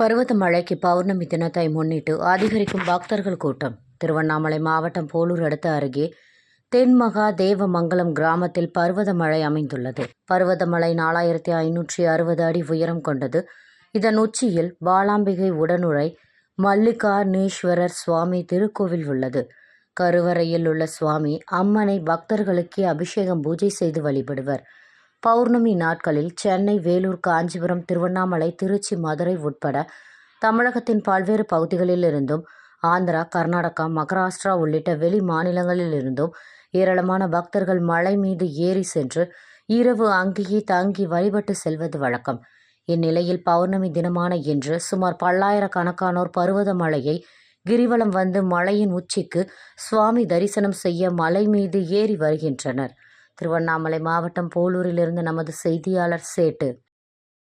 பருவதமழைக்கு பௌர்ணமி தினத்தை முன்னிட்டு அதிகரிக்கும் பக்தர்கள் கூட்டம். திருவண்ணாமலை மாவட்டம் போலூர் அடுத்த அருகே தென்மகா தேவமங்கலம் கிராமத்தில் பர்வதமழை அமைந்துள்ளது. பருவதமலை நாலாயிரத்தி ஐநூற்றி அறுபது அடி உயரம் கொண்டது. இதன் உச்சியில் பாலாம்பிகை உடனுரை மல்லிகார்ணேஸ்வரர் சுவாமி திருக்கோவில் உள்ளது. கருவறையில் உள்ள சுவாமி அம்மனை பக்தர்களுக்கே அபிஷேகம் பூஜை செய்து வழிபடுவர். பௌர்ணமி நாட்களில் சென்னை வேலூர் காஞ்சிபுரம் திருவண்ணாமலை திருச்சி மதுரை உட்பட தமிழகத்தின் பல்வேறு பகுதிகளிலிருந்தும் ஆந்திரா கர்நாடகா மகாராஷ்டிரா உள்ளிட்ட வெளி மாநிலங்களிலிருந்தும் ஏராளமான பக்தர்கள் மலை மீது ஏறி சென்று இரவு அங்கேயே தங்கி வழிபட்டு செல்வது வழக்கம். இந்நிலையில் பௌர்ணமி தினமான இன்று சுமார் பல்லாயிரக்கணக்கானோர் பருவதமலையை கிரிவலம் வந்து மலையின் உச்சிக்கு சுவாமி தரிசனம் செய்ய மலை மீது ஏறி வருகின்றனர். திருவண்ணாமலை மாவட்டம் போலூரிலிருந்து நமது செய்தியாளர் சேட்டு.